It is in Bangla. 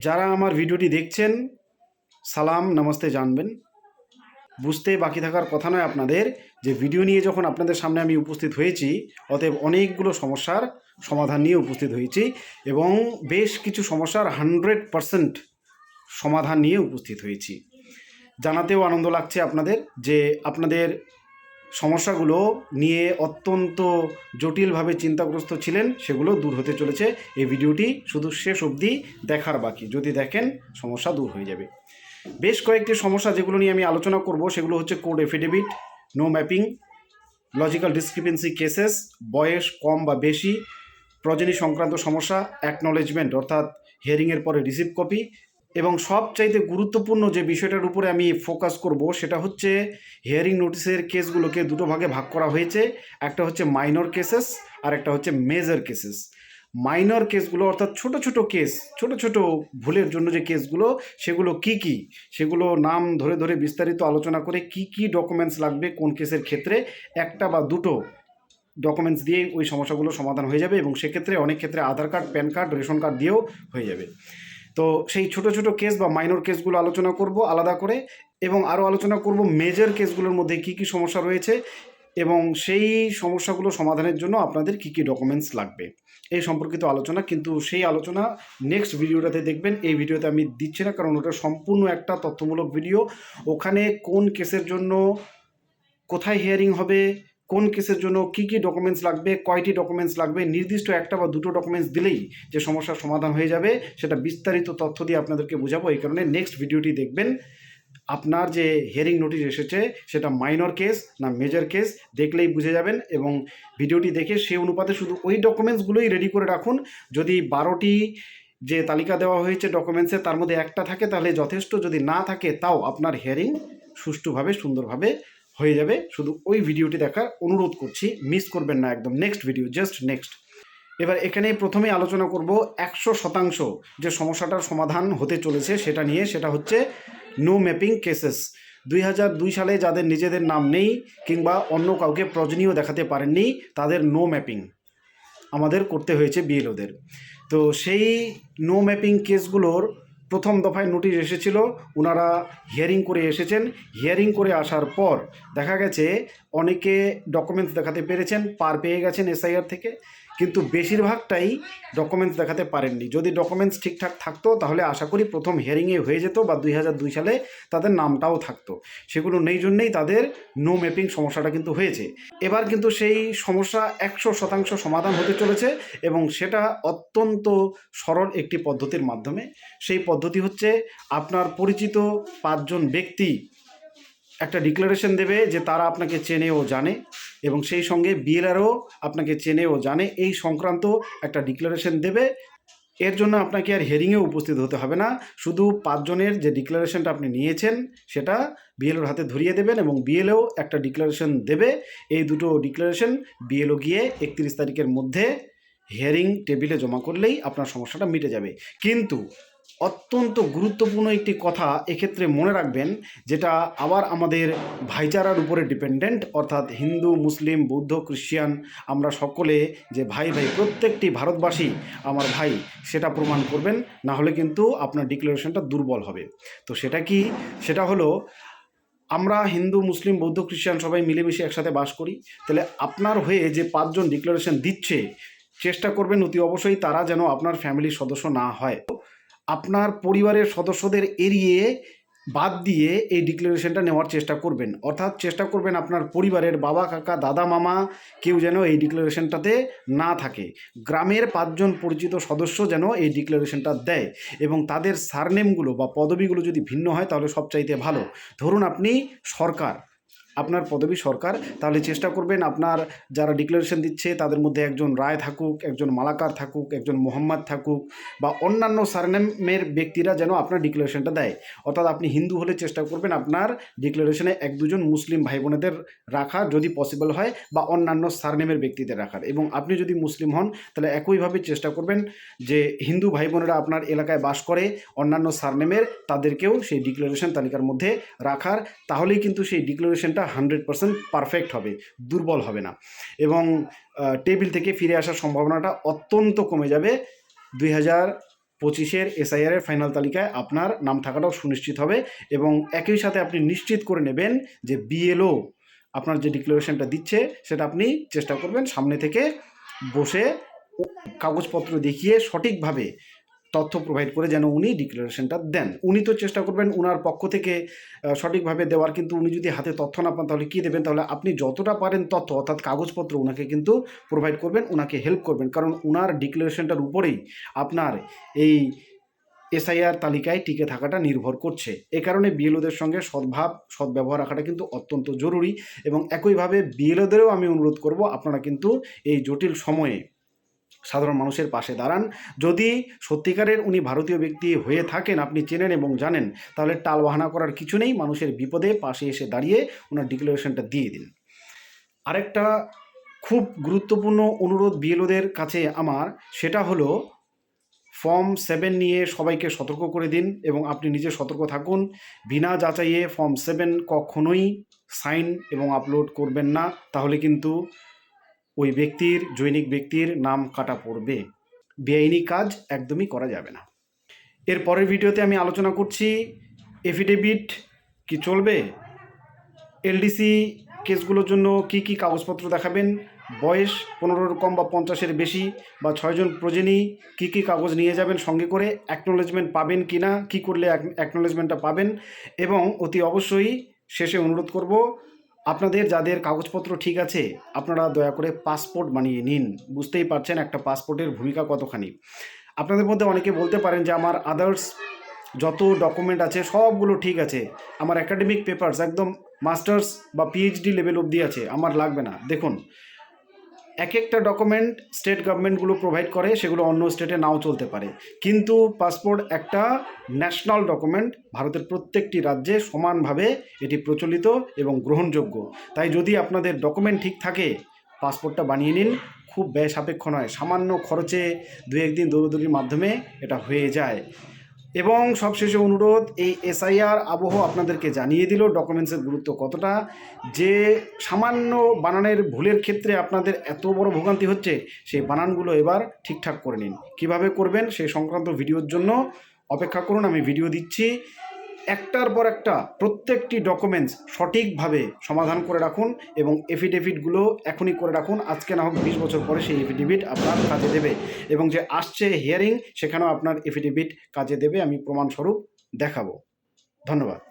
যারা আমার ভিডিওটি দেখছেন, সালাম, নমস্তে জানবেন। বুঝতে বাকি থাকার কথা নয় আপনাদের যে ভিডিও নিয়ে যখন আপনাদের সামনে আমি উপস্থিত হয়েছি, অতএব অনেকগুলো সমস্যার সমাধান নিয়ে উপস্থিত হয়েছি এবং বেশ কিছু সমস্যার হান্ড্রেড পারসেন্ট সমাধান নিয়ে উপস্থিত হয়েছি। জানাতেও আনন্দ লাগছে আপনাদের যে আপনাদের সমস্যাগুলো নিয়ে অত্যন্ত জটিলভাবে চিন্তাগ্রস্ত ছিলেন, সেগুলো দূর হতে চলেছে। এই ভিডিওটি শুধু শেষ অবধি দেখার বাকি। যদি দেখেন, সমস্যা দূর হয়ে যাবে। বেশ কয়েকটি সমস্যা যেগুলো নিয়ে আমি আলোচনা করব, সেগুলো হচ্ছে code affidavit, no mapping, logical discrepancy cases, বয়স কম বা বেশি প্রজনী সংক্রান্ত সমস্যা, অ্যাকনলেজমেন্ট, অর্থাৎ হিয়ারিংয়ের পরে রিসিভ কপি এবং সবচাইতে গুরুত্বপূর্ণ যে বিষয়টার উপরে আমি ফোকাস করব সেটা হচ্ছে হিয়ারিং নোটিসের কেসগুলোকে দুটো ভাগে ভাগ করা হয়েছে। একটা হচ্ছে মাইনর কেসেস আর একটা হচ্ছে মেজর কেসেস। মাইনর কেসগুলো অর্থাৎ ছোট ছোট কেস, ছোট ছোট ভুলের জন্য যে কেসগুলো, সেগুলো কি কি? সেগুলো নাম ধরে ধরে বিস্তারিত আলোচনা করে কি কি ডকুমেন্টস লাগবে কোন কেসের ক্ষেত্রে? একটা বা দুটো ডকুমেন্টস দিয়ে ওই সমস্যাগুলো সমাধান হয়ে যাবে এবং সেক্ষেত্রে অনেক ক্ষেত্রে Aadhaar card, PAN card, ration card দিয়েও হয়ে যাবে। তো সেই ছোট ছোট কেস বা মাইনর কেসগুলো আলোচনা করব আলাদা করে এবং আরও আলোচনা করব মেজর কেসগুলোর মধ্যে কি কি সমস্যা রয়েছে এবং সেই সমস্যাগুলো সমাধানের জন্য আপনাদের কি কি ডকুমেন্টস লাগবে। এই সম্পর্কিত আলোচনা কিন্তু সেই আলোচনা নেক্সট ভিডিওটাতে দেখবেন। এই ভিডিওতে আমি দিচ্ছি না কারণ ওটা সম্পূর্ণ একটা তথ্যমূলক ভিডিও ওখানে কোন কেসের জন্য কোথায় হিয়ারিং হবে কোন কেসের জন্য কি কি ডকুমেন্টস লাগবে, কয়টি ডকুমেন্টস লাগবে, নির্দিষ্ট একটা বা দুটো ডকুমেন্টস দিলেই যে সমস্যার সমাধান হয়ে যাবে, সেটা বিস্তারিত তথ্য দিয়ে আপনাদেরকে বোঝাবো। এই কারণে নেক্সট ভিডিওটি দেখবেন। আপনার যে হিয়ারিং নোটিশ এসেছে, সেটা মাইনর কেস না মেজর কেস দেখলেই বুঝে যাবেন এবং ভিডিওটি দেখে সে অনুপাতে শুধু ওই ডকুমেন্টসগুলোই রেডি করে রাখুন। যদি বারোটি যে তালিকা দেওয়া হয়েছে ডকুমেন্টসে তার মধ্যে একটা থাকে, তাহলে যথেষ্ট। যদি না থাকে, তাও আপনার হেয়ারিং সুষ্ঠুভাবে, সুন্দরভাবে হয়ে যাবে। শুধু ওই ভিডিওটি দেখার অনুরোধ করছি মিস করবেন না একদম। নেক্সট ভিডিও জাস্ট নেক্সট এবার এখানে প্রথমে আলোচনা করব একশো শতাংশ যে সমস্যাটার সমাধান হতে চলেছে সেটা নিয়ে। সেটা হচ্ছে নো ম্যাপিং কেসেস দুই দুই সালে যাদের নিজেদের নাম নেই কিংবা অন্য কাউকে প্রয়োজনীয় দেখাতে পারেননি, তাদের নো ম্যাপিং আমাদের করতে হয়েছে বিএলওদের তো সেই নো ম্যাপিং কেসগুলোর প্রথম দফায় নোটিশ এসেছিল ওনারা হিয়ারিং করে এসেছেন। হিয়ারিং করে আসার পর দেখা গেছে, অনেকে ডকুমেন্টস দেখাতে পেরেছেন, পার পেয়ে গেছেন এসআইআর থেকে। কিন্তু বেশিরভাগটাই ডকুমেন্টস দেখাতে পারেননি। যদি ডকুমেন্টস ঠিকঠাক থাকতো, তাহলে আশা করি প্রথম হিয়ারিংয়ে হয়ে যেত বা দুই হাজার দুই সালে তাদের নামটাও থাকতো। সেগুলো নেই জন্যেই তাদের নো ম্যাপিং সমস্যাটা কিন্তু হয়েছে। এবার কিন্তু সেই সমস্যা একশো শতাংশ সমাধান হতে চলেছে এবং সেটা অত্যন্ত সরল একটি পদ্ধতির মাধ্যমে। সেই পদ্ধতি হচ্ছে আপনার পরিচিত পাঁচজন ব্যক্তি একটা ডিক্লারেশন দেবে যে তারা আপনাকে চেনে ও জানে এবং সেই সঙ্গে বিএলআরও আপনাকে চেনে ও জানে। এই সংক্রান্ত একটা ডিক্লারেশন দেবে। এর জন্য আপনাকে আর হেয়ারিংয়ে উপস্থিত হতে হবে না। শুধু পাঁচজনের যে ডিক্লারেশনটা আপনি নিয়েছেন, সেটা বিএলওর হাতে ধরিয়ে দেবেন এবং বিএলও একটা ডিক্লারেশন দেবে। এই দুটো ডিক্লারেশন বিএলও গিয়ে একত্রিশ তারিখের মধ্যে হেয়ারিং টেবিলে জমা করলেই আপনার সমস্যাটা মিটে যাবে। কিন্তু অত্যন্ত গুরুত্বপূর্ণ একটি কথা এক্ষেত্রে মনে রাখবেন, যেটা আবার আমাদের ভাইচারার উপরে ডিপেন্ডেন্ট অর্থাৎ হিন্দু, মুসলিম, বৌদ্ধ, খ্রিস্টান, আমরা সকলে যে ভাই ভাই, প্রত্যেকটি ভারতবাসী আমার ভাই, সেটা প্রমাণ করবেন, না হলে কিন্তু আপনার ডিক্লারেশনটা দুর্বল হবে। তো সেটা কি? সেটা হলো, আমরা হিন্দু, মুসলিম, বৌদ্ধ, খ্রিস্টান সবাই মিলেমিশে একসাথে বাস করি, তাহলে আপনার হয়ে যে পাঁচজন ডিক্লারেশন দিচ্ছে, চেষ্টা করবেন অতি অবশ্যই তারা যেন আপনার ফ্যামিলির সদস্য না হয়। আপনার পরিবারের সদস্যদের এড়িয়ে বাদ দিয়ে এই ডিক্লারেশনটা নেওয়ার চেষ্টা করবেন। অর্থাৎ চেষ্টা করবেন আপনার পরিবারের বাবা, কাকা, দাদা, মামা কেউ যেন এই ডিক্লারেশনটাতে না থাকে। গ্রামের পাঁচজন পরিচিত সদস্য যেন এই ডিক্লারেশনটা দেয় এবং তাদের সারনেমগুলো বা পদবিগুলো যদি ভিন্ন হয় তাহলে সবচাইতে ভালো। ধরুন আপনি সরকার। আপনার পদবী সরকার, তাহলে চেষ্টা করবেন আপনার যারা ডিক্লারেশন দিচ্ছে, তাদের মধ্যে একজন রায় থাকুক, একজন মালাকার থাকুক, একজন মোহাম্মদ থাকুক, বা অন্যান্য সারনেমের ব্যক্তিরা যেন আপনার ডিক্লারেশনটা দেয়। অর্থাৎ আপনি হিন্দু হলে চেষ্টা করবেন আপনার ডিক্লারেশনে এক দুজন মুসলিম ভাই বোনেদের রাখা যদি পসিবল হয়, বা অন্যান্য সারনেমের ব্যক্তিদের রাখার। এবং আপনি যদি মুসলিম হন, তাহলে একইভাবে চেষ্টা করবেন যে হিন্দু ভাই বোনেরা আপনার এলাকায় বাস করে, অন্যান্য সারনেমের তাদেরকেও সেই ডিক্লারেশন তালিকার মধ্যে রাখার। তাহলেই কিন্তু সেই ডিক্লারেশনটা হান্ড্রেড পার্সেন্ট পারফেক্ট হবে, দুর্বল হবে না। এবং টেবিল থেকে ফিরে আসার সম্ভাবনাটা অত্যন্ত কমে যাবে। দুই হাজার পঁচিশের এসআইআরের ফাইনাল তালিকায় আপনার নাম থাকাটাও সুনিশ্চিত হবে এবং একই সাথে আপনি নিশ্চিত করে নেবেন যে বিএলও আপনার যে ডিক্লারেশনটা দিচ্ছে সেটা আপনি চেষ্টা করবেন সামনে থেকে বসে কাগজপত্র দেখিয়ে সঠিকভাবে তথ্য প্রোভাইড করে যেন উনি ডিক্লারেশনটা দেন। উনি তো চেষ্টা করবেন উনার পক্ষ থেকে সঠিকভাবে দেওয়ার, কিন্তু উনি যদি হাতে তথ্য না পান তাহলে কী দেবেন? তাহলে আপনি যতটা পারেন তথ্য, অর্থাৎ কাগজপত্র ওনাকে কিন্তু প্রোভাইড করবেন ওনাকে হেল্প করবেন। কারণ ওনার ডিক্লারেশনটার উপরেই আপনার এই এসআইআর তালিকায় টিকে থাকাটা নির্ভর করছে। এ কারণে বিএলওদের সঙ্গে সদ্ভাব, সদ্ব্যবহার রাখাটা কিন্তু অত্যন্ত জরুরি এবং একইভাবে বিএলওদেরও আমি অনুরোধ করব, আপনারা কিন্তু এই জটিল সময়ে সাধারণ মানুষের পাশে দাঁড়ান। যদি সত্যিকারের উনি ভারতীয় ব্যক্তি হয়ে থাকেন, আপনি চেনেন এবং জানেন, তাহলে টাল বাহানা করার কিছু নেই, মানুষের বিপদে পাশে এসে দাঁড়িয়ে ওনার ডিক্লারেশনটা দিয়ে দিন। আরেকটা খুব গুরুত্বপূর্ণ অনুরোধ বিএলওদের কাছে আমার, সেটা হলো ফর্ম সেভেন নিয়ে সবাইকে সতর্ক করে দিন এবং আপনি নিজে সতর্ক থাকুন। বিনা যাচাইয়ে ফর্ম সেভেন কখনোই সাইন এবং আপলোড করবেন না। তাহলে কিন্তু ওই ব্যক্তির, জৈনিক ব্যক্তির নাম কাটা পড়বে। বেআইনি কাজ একদমই করা যাবে না। এর পরের ভিডিওতে আমি আলোচনা করছি এফিডেভিট কি চলবে? এলডিসি কেসগুলোর জন্য কি কি কাগজপত্র দেখাবেন? বয়স পনেরোর কম বা পঞ্চাশের বেশি বা ছয়জন প্রজেনী কি কি কাগজ নিয়ে যাবেন সঙ্গে করে? অ্যাকনোলেজমেন্ট পাবেন কি না? কী করলে অ্যাকনোলেজমেন্টটা পাবেন? এবং অতি অবশ্যই শেষে অনুরোধ করব আপনাদের যাদের কাগজপত্র ঠিক আছে, আপনারা দয়া করে পাসপোর্ট বানিয়ে নিন। বুঝতেই পারছেন একটা পাসপোর্টের ভূমিকা কতখানি। আপনাদের মধ্যে অনেকে বলতে পারেন যে, আমার আদার্স যত ডকুমেন্ট আছে, সবগুলো ঠিক আছে। আমার একাডেমিক পেপার্স একদম মাস্টার্স বা পিএইচডি লেভেল অবধি আছে। আমার লাগবে না। দেখুন এক একটা ডকুমেন্ট স্টেট গভর্নমেন্টগুলো প্রোভাইড করে, সেগুলো অন্য স্টেটে নাও চলতে পারে। কিন্তু পাসপোর্ট একটা ন্যাশনাল ডকুমেন্ট ভারতের প্রত্যেকটি রাজ্যে সমানভাবে এটি প্রচলিত এবং গ্রহণযোগ্য। তাই যদি আপনাদের ডকুমেন্ট ঠিক থাকে পাসপোর্টটা বানিয়ে নিন। খুব ব্যয় সাপেক্ষ নয়, সামান্য খরচে দু একদিন দৌড়দৌড়ির মাধ্যমে এটা হয়ে যায়। এবং সবশেষে অনুরোধ, এই এসআইআর আবহ আপনাদেরকে জানিয়ে দিল, ডকুমেন্টসের গুরুত্ব কতটা? যে সামান্য বানানের ভুলের ক্ষেত্রে আপনাদের এত বড় ভোগান্তি হচ্ছে, সেই বানানগুলো এবার ঠিকঠাক করে নিন। কীভাবে করবেন, সেই সংক্রান্ত ভিডিওর জন্য অপেক্ষা করুন, আমি ভিডিও দিচ্ছি। একটার পর একটা প্রত্যেকটি ডকুমেন্টস সঠিকভাবে সমাধান করে রাখুন এবং এফিডেভিটগুলো এখনই করে রাখুন। আজকে না হোক বিশ বছর পরে সেই এফিডেভিট আপনার কাজে দেবে এবং যে আসছে হিয়ারিং সেখানেও আপনার এফিডেভিট কাজে দেবে, আমি প্রমাণস্বরূপ দেখাবো। ধন্যবাদ।